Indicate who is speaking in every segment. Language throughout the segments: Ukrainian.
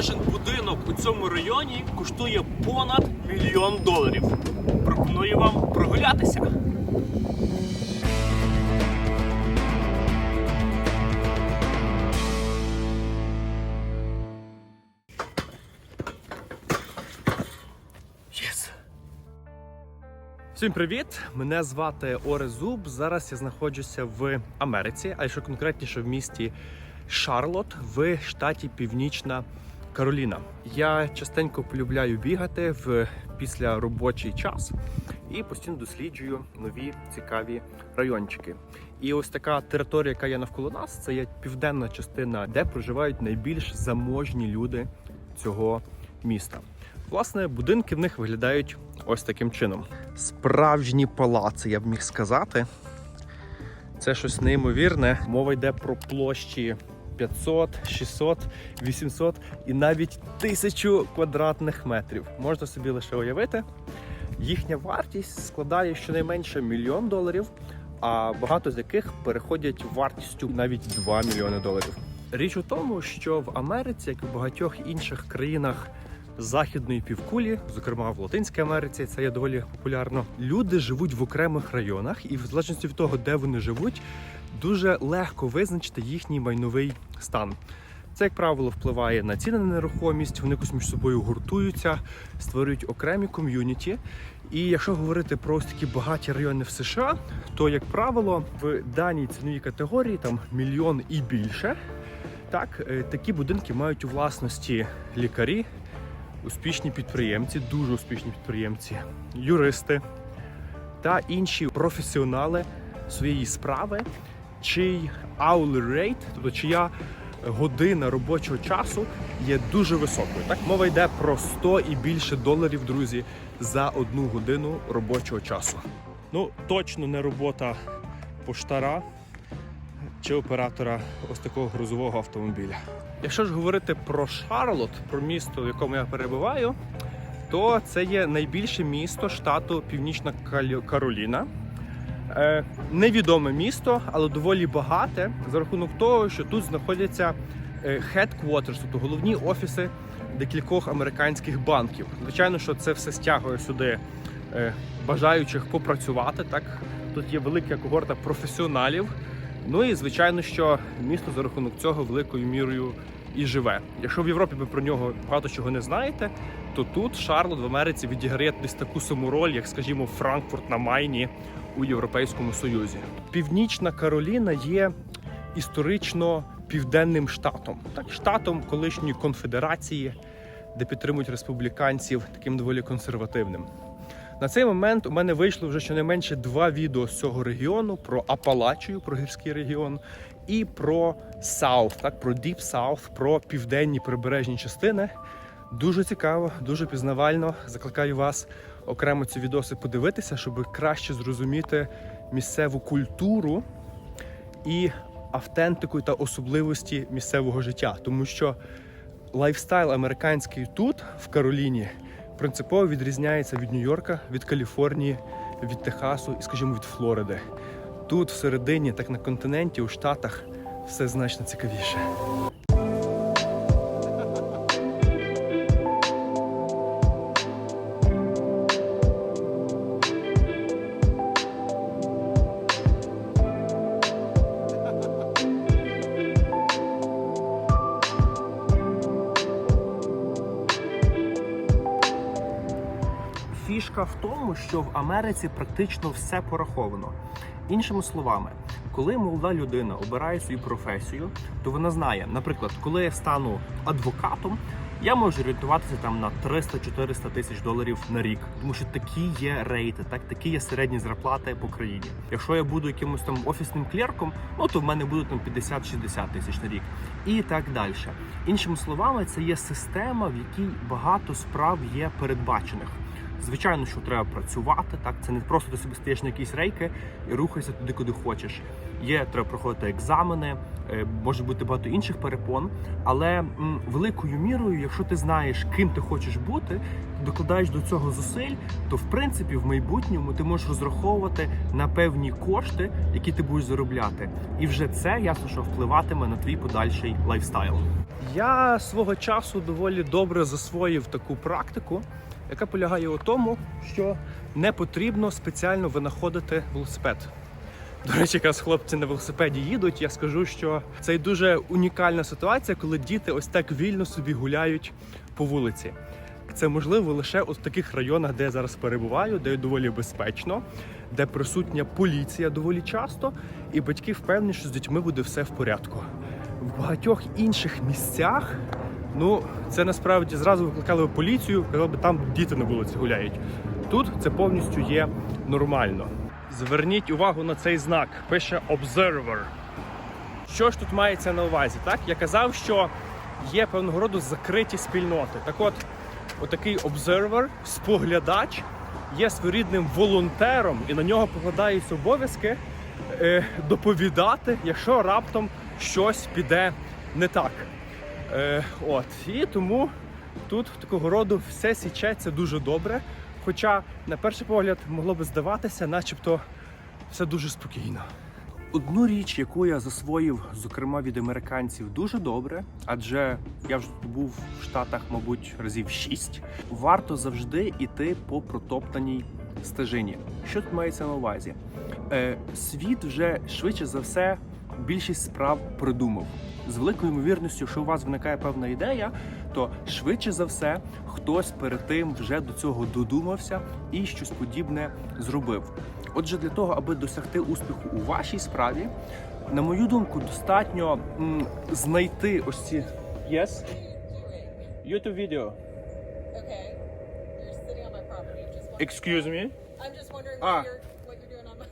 Speaker 1: Кожен будинок у цьому районі коштує понад мільйон доларів. Пропоную вам прогулятися. Всім привіт! Мене звати Оре Зуб. Зараз я знаходжуся в Америці, а якщо конкретніше в місті Шарлот в штаті Північна Кароліна. Я частенько полюбляю бігати в після робочий час і постійно досліджую нові цікаві райончики. І ось така територія, яка є навколо нас, це є південна частина, де проживають найбільш заможні люди цього міста. Власне, будинки в них виглядають ось таким чином. Справжні палаци, я б міг сказати. Це щось неймовірне. Мова йде про площі 500, 600, 800 і навіть 1000 квадратних метрів. Можна собі лише уявити. Їхня вартість складає щонайменше мільйон доларів, а багато з яких переходять вартістю навіть 2 мільйони доларів. Річ у тому, що в Америці, як і в багатьох інших країнах західної півкулі, зокрема в Латинській Америці, це є доволі популярно. Люди живуть в окремих районах, і в залежності від того, де вони живуть, дуже легко визначити їхній майновий стан. Це, як правило, впливає на ціни на нерухомість, вони якось між собою гуртуються, створюють окремі ком'юніті. І якщо говорити про ось такі багаті райони в США, то, як правило, в даній ціновій категорії там мільйон і більше. Так, е, такі будинки мають у власності лікарі, успішні підприємці, дуже успішні підприємці, юристи та інші професіонали своєї справи, чий hourly rate, тобто чия година робочого часу є дуже високою. Так, мова йде про 100 і більше доларів, друзі, за одну годину робочого часу. Ну, точно не робота поштара чи оператора ось такого грузового автомобіля. Якщо ж говорити про Шарлот, про місто, в якому я перебуваю, то це є найбільше місто штату Північна Кароліна. Е, невідоме місто, але доволі багате за рахунок того, що тут знаходяться е, headquarters, тобто головні офіси декількох американських банків. Звичайно, що це все стягує сюди е, бажаючих попрацювати. Так тут є велика когорта професіоналів. Ну і звичайно, що місто за рахунок цього великою мірою і живе. Якщо в Європі ви про нього багато чого не знаєте, то тут Шарлот в Америці відіграє десь таку саму роль, як, скажімо, Франкфурт на Майні у Європейському Союзі. Північна Кароліна є історично південним штатом, так штатом колишньої конфедерації, де підтримують республіканців таким доволі консервативним. На цей момент у мене вийшло вже щонайменше два відео з цього регіону про Апалачію, про гірський регіон, і про Саут, так про Deep South, про південні прибережні частини. Дуже цікаво, дуже пізнавально. Закликаю вас окремо ці відоси подивитися, щоб краще зрозуміти місцеву культуру і автентику та особливості місцевого життя, тому що лайфстайл американський тут, в Кароліні, принципово відрізняється від Нью-Йорка, від Каліфорнії, від Техасу і, скажімо, від Флориди. Тут, всередині, так на континенті, у Штатах, все значно цікавіше. Фішка в тому, що в Америці практично все пораховано. Іншими словами, коли молода людина обирає свою професію, то вона знає, наприклад, коли я стану адвокатом, я можу орієнтуватися там на 300-400 тисяч доларів на рік, тому що такі є рейти, так такі є середні зарплати по країні. Якщо я буду якимось там офісним клерком, ну то в мене буде там 50-60 тисяч на рік, і так далі. Іншими словами, це є система, в якій багато справ є передбачених. Звичайно, що треба працювати. Так, це не просто ти собі стаєш на якісь рейки і рухаєшся туди, куди хочеш. Є, треба проходити екзамени, е, може бути багато інших перепон. Але м, великою мірою, якщо ти знаєш, ким ти хочеш бути, докладаєш до цього зусиль, то в принципі в майбутньому ти можеш розраховувати на певні кошти, які ти будеш заробляти. І вже це ясно, що впливатиме на твій подальший лайфстайл. Я свого часу доволі добре засвоїв таку практику, яка полягає у тому, що не потрібно спеціально винаходити велосипед. До речі, якраз хлопці на велосипеді їдуть. Я скажу, що це дуже унікальна ситуація, коли діти ось так вільно собі гуляють по вулиці. Це можливо лише у таких районах, де я зараз перебуваю, де доволі безпечно, де присутня поліція доволі часто, і батьки впевнені, що з дітьми буде все в порядку. В багатьох інших місцях, ну це насправді зразу викликали б поліцію, казали б, там діти на вулиці гуляють. Тут це повністю є нормально. Зверніть увагу на цей знак. Пише Observer. Що ж тут мається на увазі? Так, я казав, що є певного роду закриті спільноти. Так от, отакий обзервер, споглядач, є своєрідним волонтером, і на нього покладаються обов'язки е, доповідати, якщо раптом щось піде не так. Е, от. І тому тут такого роду все січеться дуже добре. Хоча, на перший погляд, могло би здаватися, начебто все дуже спокійно. Одну річ, яку я засвоїв, зокрема від американців, дуже добре, адже я вже був в Штатах, мабуть, разів шість. Варто завжди йти по протоптаній стежині. Що тут мається на увазі? Е, світ вже швидше за все більшість справ придумав. З великою ймовірністю, якщо у вас виникає певна ідея, то швидше за все хтось перед тим вже до цього додумався і щось подібне зробив. Отже, для того, аби досягти успіху у вашій справі, на мою думку, достатньо м, знайти ось ці Yes? YouTube video.
Speaker 2: Okay. You're sitting on my property. Just
Speaker 1: Excuse me.
Speaker 2: I'm just wondering
Speaker 1: Ah.
Speaker 2: what, you're, what you're doing on my.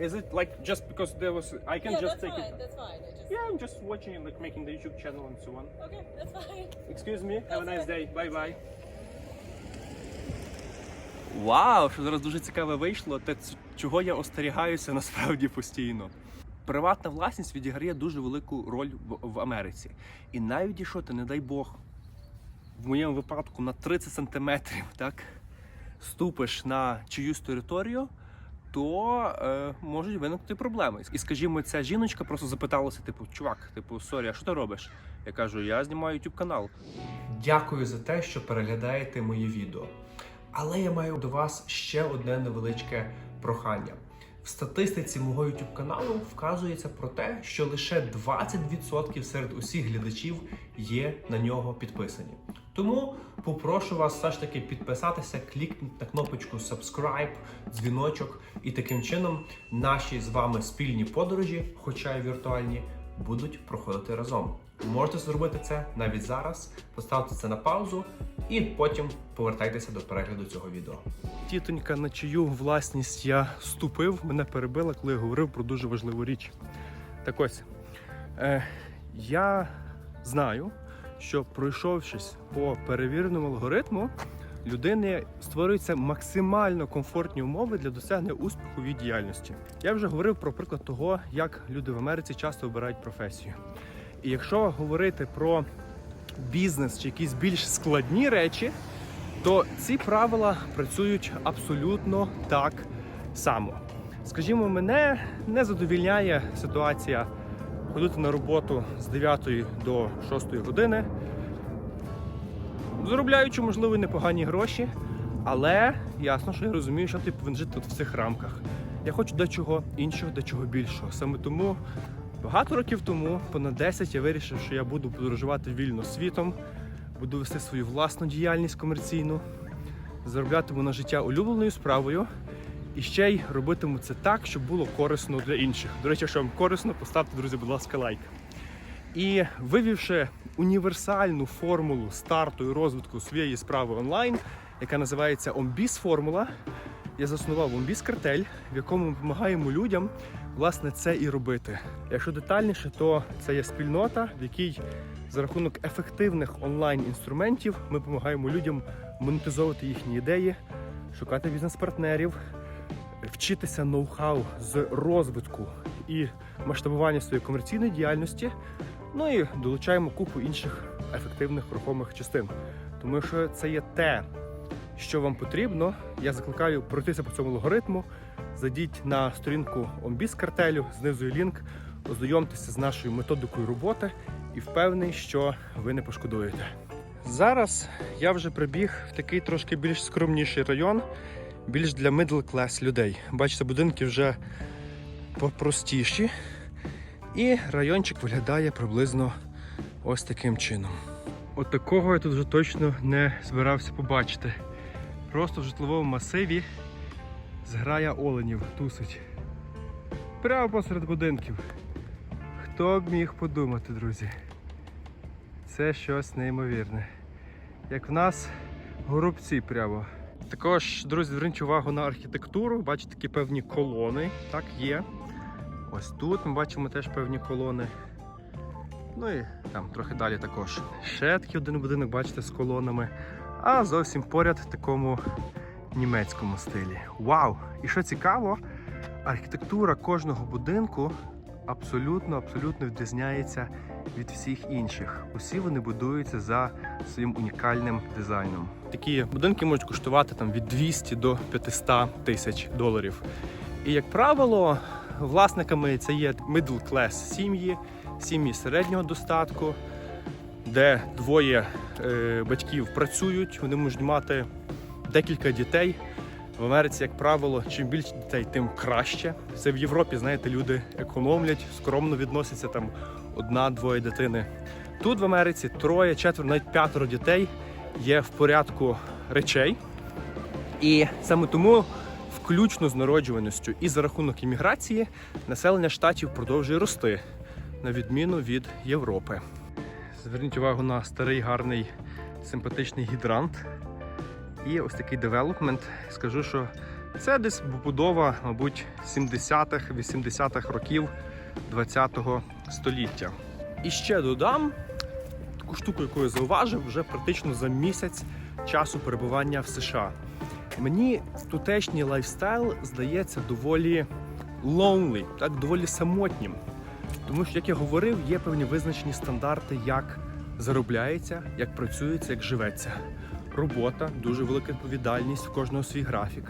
Speaker 1: Is it like just because there was I can
Speaker 2: yeah,
Speaker 1: just
Speaker 2: that's
Speaker 1: take
Speaker 2: fine.
Speaker 1: it?
Speaker 2: That's fine. I just.
Speaker 1: Yeah, I'm just watching like making the YouTube channel and so on.
Speaker 2: Okay, that's fine.
Speaker 1: Excuse me. Have a nice day. Bye bye. Вау, що зараз дуже цікаве вийшло. Те, чого я остерігаюся насправді постійно. Приватна власність відіграє дуже велику роль в, в Америці. І навіть якщо ти, не дай Бог, в моєму випадку на 30 сантиметрів так, ступиш на чиюсь територію, то е, можуть виникнути проблеми. І скажімо, ця жіночка просто запиталася: типу, чувак, типу, сорі, а що ти робиш? Я кажу, я знімаю YouTube канал. Дякую за те, що переглядаєте мої відео. Але я маю до вас ще одне невеличке прохання. В статистиці мого YouTube каналу вказується про те, що лише 20% серед усіх глядачів є на нього підписані. Тому попрошу вас все ж таки підписатися, клікнути на кнопочку subscribe, дзвіночок, і таким чином наші з вами спільні подорожі, хоча й віртуальні, будуть проходити разом. Можете зробити це навіть зараз, поставте це на паузу і потім повертайтеся до перегляду цього відео. Тітонька, на чию власність я ступив, мене перебила, коли я говорив про дуже важливу річ. Так ось, е, я знаю, що пройшовшись по перевіреному алгоритму, людини створюються максимально комфортні умови для досягнення успіху від діяльності. Я вже говорив про приклад того, як люди в Америці часто обирають професію. І якщо говорити про бізнес чи якісь більш складні речі, то ці правила працюють абсолютно так само. Скажімо, мене не задовільняє ситуація ходити на роботу з 9 до 6 години, заробляючи, можливо, непогані гроші, але ясно, що я розумію, що ти повинен жити тут в цих рамках. Я хочу дечого іншого, дечого більшого. Саме тому багато років тому, понад 10, я вирішив, що я буду подорожувати вільно світом, буду вести свою власну діяльність комерційну, зароблятиму на життя улюбленою справою і ще й робитиму це так, щоб було корисно для інших. До речі, якщо вам корисно, поставте, друзі, будь ласка, лайк. І вивівши універсальну формулу старту і розвитку своєї справи онлайн, яка називається Омбіс формула, я заснував Омбіс картель, в якому ми допомагаємо людям власне це і робити. Якщо детальніше, то це є спільнота, в якій за рахунок ефективних онлайн інструментів ми допомагаємо людям монетизовувати їхні ідеї, шукати бізнес-партнерів, вчитися ноу-хау з розвитку і масштабування своєї комерційної діяльності. Ну і долучаємо купу інших ефективних рухомих частин. Тому що це є те, що вам потрібно. Я закликаю пройтися по цьому алгоритму. Зайдіть на сторінку Омбіс картелю, знизу є лінк, ознайомтеся з нашою методикою роботи і впевнений, що ви не пошкодуєте. Зараз я вже прибіг в такий трошки більш скромніший район, більш для middle class людей. Бачите, будинки вже попростіші. І райончик виглядає приблизно ось таким чином. От такого я тут вже точно не збирався побачити. Просто в житловому масиві зграя оленів тусить. Прямо посеред будинків. Хто б міг подумати, друзі? Це щось неймовірне. Як в нас горобці прямо. Також, друзі, зверніть увагу на архітектуру. Бачите, такі певні колони. Так, є. Ось тут ми бачимо теж певні колони. Ну і там трохи далі також. Ще такий один будинок, бачите, з колонами. А зовсім поряд в такому німецькому стилі. Вау! І що цікаво, архітектура кожного будинку абсолютно абсолютно відрізняється від всіх інших. Усі вони будуються за своїм унікальним дизайном. Такі будинки можуть коштувати там від 200 до 500 тисяч доларів. І як правило, власниками це є middle class сім'ї, сім'ї середнього достатку, де двоє е, батьків працюють, вони можуть мати декілька дітей. В Америці, як правило, чим більше дітей, тим краще. Це в Європі, знаєте, люди економлять, скромно відносяться там одна-двоє дитини. Тут в Америці троє, четверо, навіть п'ятеро дітей є в порядку речей. І саме тому, включно з народжуваністю і за рахунок імміграції, населення штатів продовжує рости, на відміну від Європи. Зверніть увагу на старий гарний симпатичний гідрант. І ось такий девелопмент. Скажу, що це десь побудова, мабуть, 70-х, 80-х років 20-го століття. І ще додам таку штуку, яку я зауважив вже практично за місяць часу перебування в США. Мені тутешній лайфстайл здається доволі lonely, так доволі самотнім. Тому що, як я говорив, є певні визначені стандарти, як заробляється, як працюється, як живеться. Робота, дуже велика відповідальність, в кожного свій графік.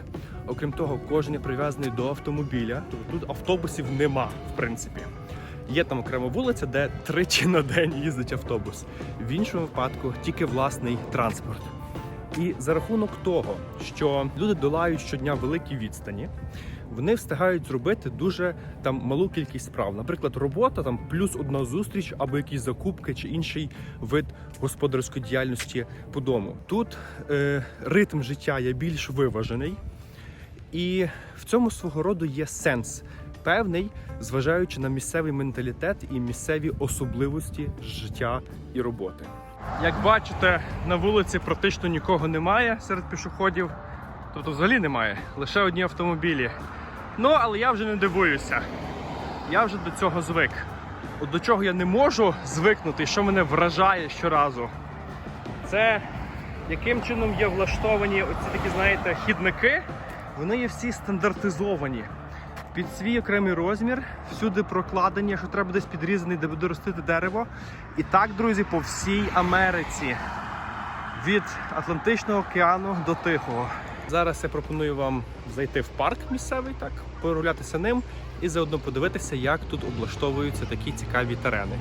Speaker 1: Окрім того, кожен є прив'язаний до автомобіля. Тобто тут автобусів нема, в принципі. Є там окрема вулиця, де тричі на день їздить автобус. В іншому випадку тільки власний транспорт. І за рахунок того, що люди долають щодня великі відстані, вони встигають зробити дуже там малу кількість справ. Наприклад, робота там плюс одна зустріч або якісь закупки чи інший вид господарської діяльності по дому. Тут е, ритм життя є більш виважений, і в цьому свого роду є сенс певний, зважаючи на місцевий менталітет і місцеві особливості життя і роботи. Як бачите, на вулиці практично нікого немає серед пішоходів, тобто взагалі немає, лише одні автомобілі. Ну, але я вже не дивуюся. Я вже до цього звик. От до чого я не можу звикнути, що мене вражає щоразу, це яким чином є влаштовані оці такі, знаєте, хідники. Вони є всі стандартизовані. Під свій окремий розмір, всюди прокладені, що треба десь підрізаний, де буде ростити дерево. І так, друзі, по всій Америці. Від Атлантичного океану до Тихого. Зараз я пропоную вам зайти в парк місцевий, так, прогулятися ним і заодно подивитися, як тут облаштовуються такі цікаві терени.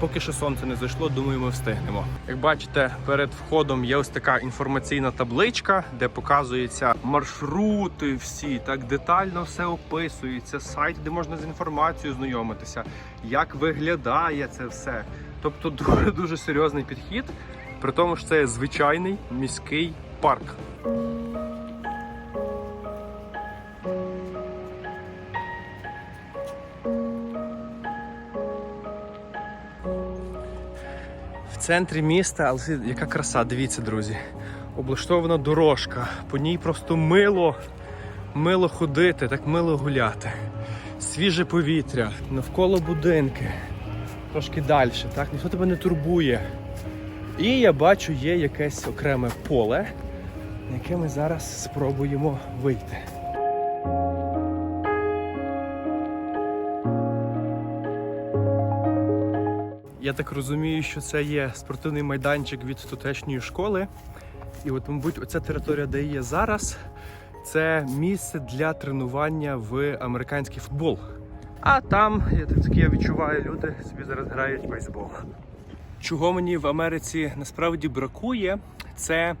Speaker 1: Поки що сонце не зайшло, думаю, ми встигнемо. Як бачите, перед входом є ось така інформаційна табличка, де показуються маршрути всі, так детально все описується, сайт, де можна з інформацією знайомитися, як виглядає це все. Тобто дуже дуже серйозний підхід, при тому, що це звичайний міський парк. Центрі міста, але яка краса, дивіться, друзі. Облаштована дорожка, по ній просто мило, мило ходити, так мило гуляти. Свіже повітря, навколо будинки, трошки далі, так, ніхто тебе не турбує. І я бачу, є якесь окреме поле, на яке ми зараз спробуємо вийти. Я так розумію, що це є спортивний майданчик від тутешньої школи. І от, мабуть, оця територія, де є зараз, це місце для тренування в американський футбол. А там, я так я відчуваю, люди собі зараз грають бейсбол. Чого мені в Америці насправді бракує, це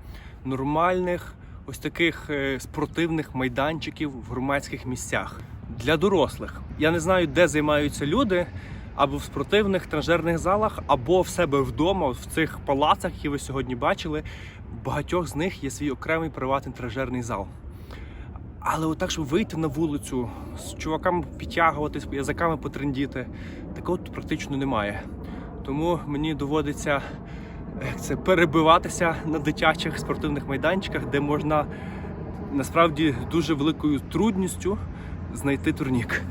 Speaker 1: нормальних ось таких е, спортивних майданчиків в громадських місцях для дорослих. Я не знаю, де займаються люди, або в спортивних тренажерних залах, або в себе вдома, в цих палацах, які ви сьогодні бачили. Багатьох з них є свій окремий приватний тренажерний зал. Але отак, щоб вийти на вулицю, з чуваками підтягуватись, язиками потрендіти, такого тут практично немає. Тому мені доводиться це, перебиватися на дитячих спортивних майданчиках, де можна насправді дуже великою трудністю знайти турнік.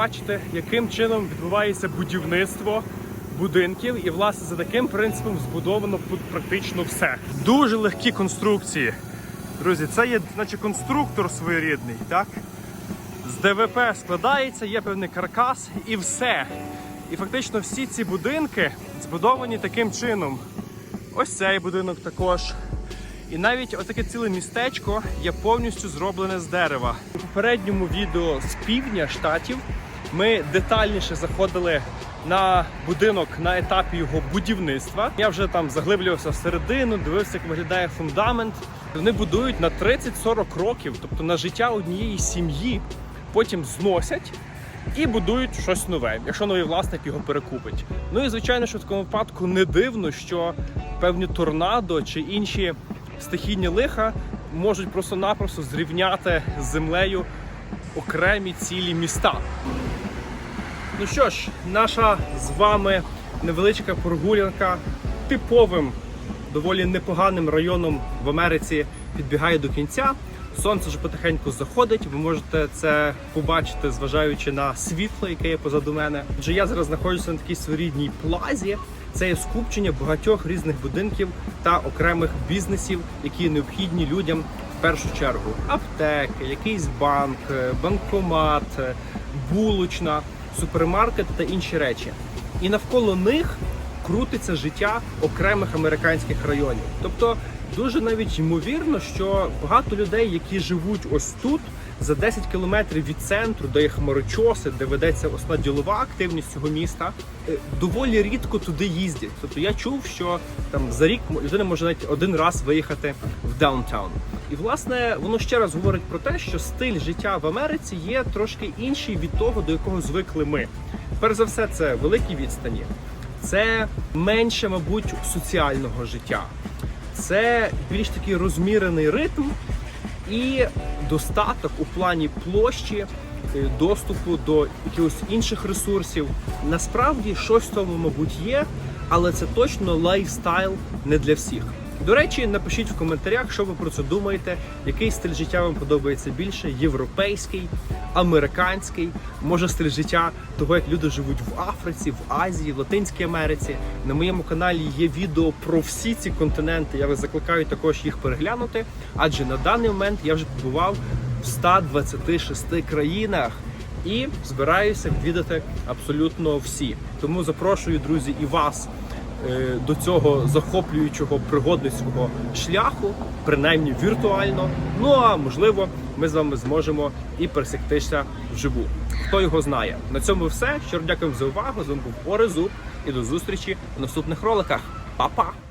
Speaker 1: Бачити, яким чином відбувається будівництво будинків, і власне за таким принципом збудовано практично все. Дуже легкі конструкції. Друзі, це є наче конструктор своєрідний, так? З ДВП складається, є певний каркас і все. І фактично всі ці будинки збудовані таким чином. Ось цей будинок також. І навіть отаке ціле містечко є повністю зроблене з дерева. У попередньому відео з півдня штатів ми детальніше заходили на будинок на етапі його будівництва. Я вже там заглиблювався всередину, дивився, як виглядає фундамент. Вони будують на 30-40 років, тобто на життя однієї сім'ї, потім зносять і будують щось нове, якщо новий власник його перекупить. Ну і звичайно, що в такому випадку не дивно, що певні торнадо чи інші стихійні лиха можуть просто-напросто зрівняти з землею окремі цілі міста. Ну що ж, наша з вами невеличка прогулянка типовим, доволі непоганим районом в Америці підбігає до кінця. Сонце вже потихеньку заходить. Ви можете це побачити, зважаючи на світло, яке є позаду мене. Адже я зараз знаходжуся на такій своєрідній плазі. Це є скупчення багатьох різних будинків та окремих бізнесів, які необхідні людям в першу чергу. Аптеки, якийсь банк, е, банкомат, е, булочна, супермаркет та інші речі. І навколо них крутиться життя окремих американських районів. Тобто дуже навіть ймовірно, що багато людей, які живуть ось тут, за 10 кілометрів від центру, де є хмарочоси, де ведеться основна ділова активність цього міста, е, доволі рідко туди їздять. Тобто я чув, що там за рік людина може навіть один раз виїхати в даунтаун. І власне воно ще раз говорить про те, що стиль життя в Америці є трошки інший від того, до якого звикли ми. Перш за все, це великі відстані, це менше, мабуть, соціального життя, це більш такий розмірений ритм і достаток у плані площі, е, доступу до якихось інших ресурсів. Насправді щось в тому, мабуть, є, але це точно лайфстайл не для всіх. До речі, напишіть в коментарях, що ви про це думаєте, який стиль життя вам подобається більше: європейський, американський, може стиль життя того, як люди живуть в Африці, в Азії, в Латинській Америці. На моєму каналі є відео про всі ці континенти. Я вас закликаю також їх переглянути, адже на даний момент я вже побував в 126 країнах. І збираюся відвідати абсолютно всі. Тому запрошую, друзі, і вас до цього захоплюючого пригодницького шляху, принаймні віртуально. Ну а можливо, ми з вами зможемо і пересектися вживу. Хто його знає? На цьому все. Щиро дякую за увагу. З вами був Орезуб і до зустрічі в наступних роликах. Па-па!